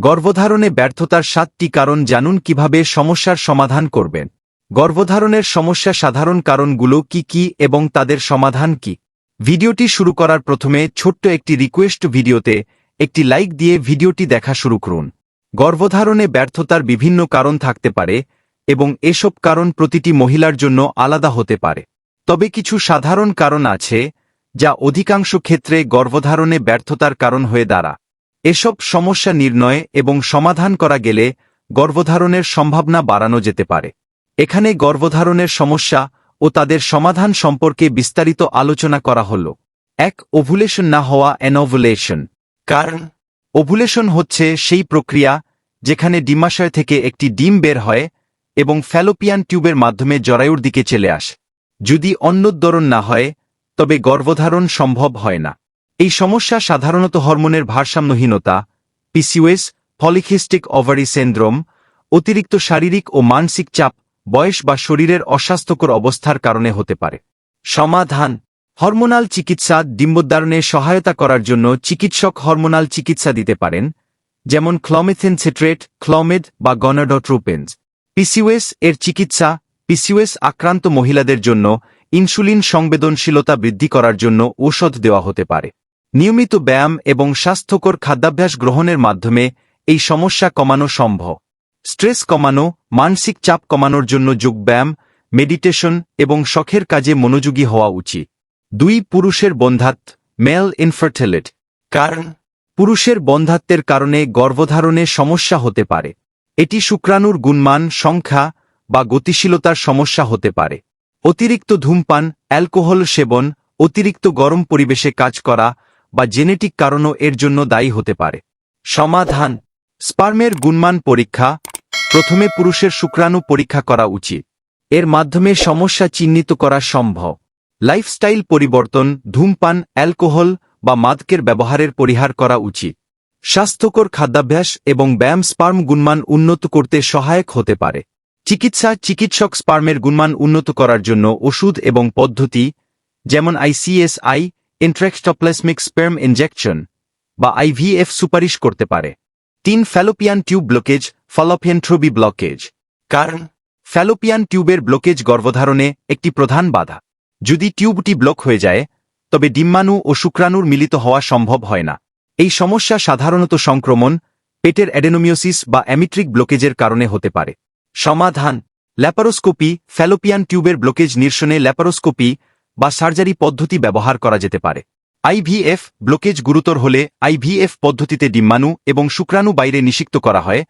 গর্ভধারণে ব্যর্থতার সাতটি কারণ জানুন কীভাবে সমস্যার সমাধান করবেন। গর্ভধারণের সমস্যা সাধারণ কারণগুলো কি কি এবং তাদের সমাধান কি? ভিডিওটি শুরু করার প্রথমে ছোট্ট একটি রিকোয়েস্ট ভিডিওতে একটি লাইক দিয়ে ভিডিওটি দেখা শুরু করুন। গর্ভধারণে ব্যর্থতার বিভিন্ন কারণ থাকতে পারে এবং এসব কারণ প্রতিটি মহিলার জন্য আলাদা হতে পারে। তবে কিছু সাধারণ কারণ আছে যা অধিকাংশ ক্ষেত্রে গর্ভধারণে ব্যর্থতার কারণ হয়ে দাঁড়া এসব সমস্যা নির্ণয় এবং সমাধান করা গেলে গর্ভধারণের সম্ভাবনা বাড়ানো যেতে পারে। এখানে গর্ভধারণের সমস্যা ও তাদের সমাধান সম্পর্কে বিস্তারিত আলোচনা করা হল। এক, ওভুলেশন না হওয়া অ্যানোভুলেশন কারণ, ওভুলেশন হচ্ছে সেই প্রক্রিয়া যেখানে ডিমাশয় থেকে একটি ডিম বের হয় এবং ফ্যালোপিয়ান টিউবের মাধ্যমে জরায়ুর দিকে চলে আসে। যদি অন্নোদ্দরণ না হয়, তবে গর্ভধারণ সম্ভব হয় না। এই সমস্যা সাধারণত হরমোনের ভারসাম্যহীনতা পিসিওএস পলিখিস্টিক ওভারি সিন্ড্রোম, অতিরিক্ত শারীরিক ও মানসিক চাপ, বয়স বা শরীরের অস্বাস্থ্যকর অবস্থার কারণে হতে পারে। সমাধান হরমোনাল চিকিৎসা ডিম্বোদ্ধারণে সহায়তা করার জন্য চিকিৎসক হরমোনাল চিকিৎসা দিতে পারেন, যেমন ক্লমেথেন সিট্রেট ক্লমেড বা গনাডোট্রোপেন্স। পিসিওএস এর চিকিৎসা পিসিওএস আক্রান্ত মহিলাদের জন্য ইনসুলিন সংবেদনশীলতা বৃদ্ধি করার জন্য ঔষধ দেওয়া হতে পারে। নিয়মিত ব্যায়াম এবং স্বাস্থ্যকর খাদ্যাভ্যাস গ্রহণের মাধ্যমে এই সমস্যা কমানো সম্ভব। স্ট্রেস কমানো, মানসিক চাপ কমানোর জন্য যোগব্যায়াম মেডিটেশন এবং শখের কাজে মনোযোগী হওয়া উচিত। দুই, পুরুষের বন্ধাত্ম মেল ইনফার্টিলিট কারণ পুরুষের বন্ধাত্বের কারণে গর্ভধারণে সমস্যা হতে পারে। এটি শুক্রাণুর গুণমান, সংখ্যা বা গতিশীলতার সমস্যা হতে পারে। অতিরিক্ত ধূমপান, অ্যালকোহল সেবন, অতিরিক্ত গরম পরিবেশে কাজ করা বা জেনেটিক কারণও এর জন্য দায়ী হতে পারে। সমাধান। স্পার্মের গুণমান পরীক্ষা। প্রথমে পুরুষের শুক্রাণু পরীক্ষা করা উচিত। এর মাধ্যমে সমস্যা চিহ্নিত করা সম্ভব। লাইফস্টাইল পরিবর্তন, ধূমপান, অ্যালকোহল বা মাদকের ব্যবহারের পরিহার করা উচিত। স্বাস্থ্যকর খাদ্যাভ্যাস এবং ব্যায়াম স্পার্ম গুণমান উন্নত করতে সহায়ক হতে পারে। চিকিৎসা, চিকিৎসক স্পার্মের গুণমান উন্নত করার জন্য ওষুধ এবং পদ্ধতি, যেমন আইসিএসআই ইন্ট্রেক্সটপ্লাসমিক স্পার্ম ইনজেকশন বা আইভিএফ সুপারিশ করতে পারে। তিন ফ্যালোপিয়ান টিউব ব্লকেজ ফলফেন্ট্রোবি ব্লকেজ। কারণ, ফ্যালোপিয়ান টিউবের ব্লকেজ গর্ভধারণে একটি প্রধান বাধা। যদি টিউবটি ব্লক হয়ে যায়, তবে ডিম্বাণু ও শুক্রাণুর মিলিত হওয়া সম্ভব হয় না। এই সমস্যা সাধারণত সংক্রমণ, পেটের অ্যাডেনোমিওসিস বা অ্যামিট্রিক ব্লকেজের কারণে হতে পারে। সমাধান, ল্যাপারোস্কোপি, ফ্যালোপিয়ান টিউবের ব্লকেজ নিরসনে ল্যাপারোস্কোপি বা সার্জারি পদ্ধতি ব্যবহার করা যেতে পারে। আইভিএফ ব্লকেজ গুরুতর হলে আইভিএফ পদ্ধতিতে ডিম্বাণু এবং শুক্রাণু বাইরে নিষিক্ত করা হয়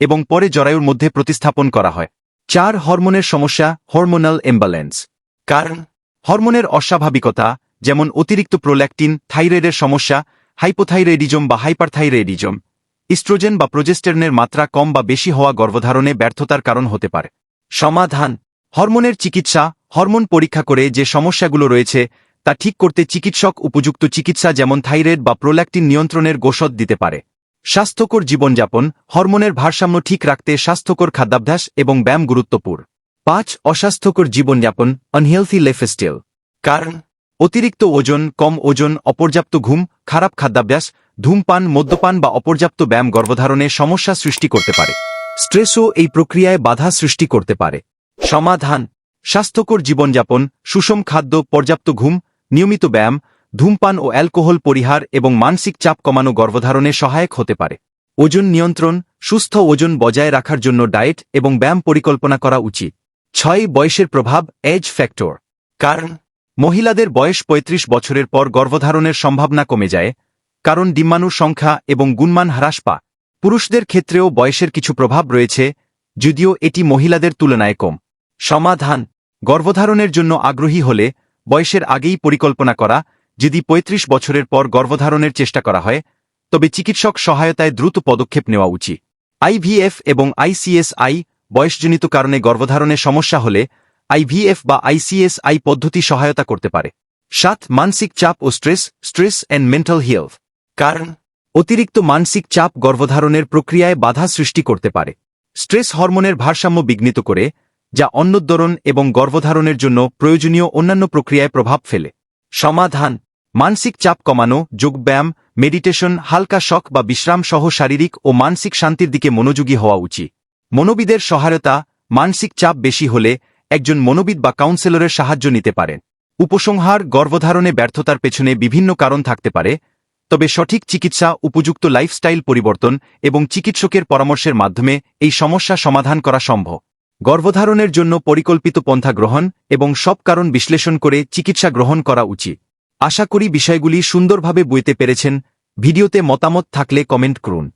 এবং পরে জরায়ুর মধ্যে প্রতিস্থাপন করা হয়। চার হরমোনের সমস্যা, হরমোনাল এম্বালেন্স। কারণ, হরমোনের অস্বাভাবিকতা, যেমন অতিরিক্ত প্রোল্যাকটিন, থাইরয়েডের সমস্যা, হাইপোথাইরয়েডিজম বা হাইপারথাইরয়েডিজম, ইস্ট্রোজেন বা প্রোজেস্টেরনের মাত্রা কম বা বেশি হওয়া গর্ভধারণে ব্যর্থতার কারণ হতে পারে। সমাধান, হরমোনের চিকিৎসা হরমোন পরীক্ষা করে যে সমস্যাগুলো রয়েছে, তা ঠিক করতে চিকিৎসক উপযুক্ত চিকিৎসা যেমন থাইরয়েড বা প্রোল্যাক্টিন নিয়ন্ত্রণের গোষদ দিতে পারে। স্বাস্থ্যকর জীবনযাপন, হরমোনের ভারসাম্য ঠিক রাখতে স্বাস্থ্যকর খাদ্যাভ্যাস এবং ব্যায়াম গুরুত্বপূর্ণ। পাঁচ, অস্বাস্থ্যকর জীবনযাপন আনহেলথি লাইফস্টাইল কারণ, অতিরিক্ত ওজন, কম ওজন, অপর্যাপ্ত ঘুম, খারাপ খাদ্যাভ্যাস, ধূমপান, মদ্যপান বা অপর্যাপ্ত ব্যায়াম গর্ভধারণে সমস্যা সৃষ্টি করতে পারে। স্ট্রেসও এই প্রক্রিয়ায় বাধা সৃষ্টি করতে পারে। সমাধান। স্বাস্থ্যকর জীবনযাপন, সুষম খাদ্য, পর্যাপ্ত ঘুম, নিয়মিত ব্যায়াম, ধূমপান ও অ্যালকোহল পরিহার এবং মানসিক চাপ কমানো গর্ভধারণে সহায়ক হতে পারে। ওজন নিয়ন্ত্রণ, সুস্থ ওজন বজায় রাখার জন্য ডায়েট এবং ব্যায়াম পরিকল্পনা করা উচিত। ছয়, বয়সের প্রভাব, এজ ফ্যাক্টর। কারণ, মহিলাদের বয়স ৩৫ বছরের পর গর্ভধারণের সম্ভাবনা কমে যায়, কারণ ডিম্বাণুর সংখ্যা এবং গুণমান হ্রাস পা পুরুষদের ক্ষেত্রেও বয়সের কিছু প্রভাব রয়েছে, যদিও এটি মহিলাদের তুলনায় কম। সমাধান গর্ভধারণের জন্য আগ্রহী হলে বয়সের আগেই পরিকল্পনা করা, যদি ৩৫ বছরের পর গর্ভধারণের চেষ্টা করা হয়, তবে চিকিৎসক সহায়তায় দ্রুত পদক্ষেপ নেওয়া উচিত। আইভিএফ এবং আইসিএসআই বয়সজনিত কারণে গর্ভধারণে সমস্যা হলে আইভিএফ বা আইসিএসআই পদ্ধতি সহায়তা করতে পারে। সাত, মানসিক চাপ ও stress stress and mental health. কারণ, অতিরিক্ত মানসিক চাপ গর্ভধারণের প্রক্রিয়ায় বাধা সৃষ্টি করতে পারে। স্ট্রেস হরমোনের ভারসাম্য বিঘ্নিত করে যা অন্নোদ্দরণ এবং গর্ভধারণের জন্য প্রয়োজনীয় অন্যান্য প্রক্রিয়ায় প্রভাব ফেলে। সমাধান। মানসিক চাপ কমানো, যোগব্যায়াম, মেডিটেশন, হালকা শখ বা বিশ্রাম সহ শারীরিক ও মানসিক শান্তির দিকে মনোযোগী হওয়া উচিত। মনোবিদের সহায়তা মানসিক চাপ বেশি হলে একজন মনোবিদ বা কাউন্সেলরের সাহায্য নিতে পারেন। উপসংহার, গর্ভধারণে ব্যর্থতার পেছনে বিভিন্ন কারণ থাকতে পারে, তবে সঠিক চিকিৎসা, উপযুক্ত লাইফস্টাইল পরিবর্তন এবং চিকিৎসকের পরামর্শের মাধ্যমে এই সমস্যা সমাধান করা সম্ভব। গর্ভধারণের জন্য পরিকল্পিত পন্থা গ্রহণ এবং সব কারণ বিশ্লেষণ করে চিকিৎসা গ্রহণ করা উচিত। আশা করি বিষয়গুলি সুন্দরভাবে বইতে পেরেছেন। ভিডিওতে মতামত থাকলে কমেন্ট করুন।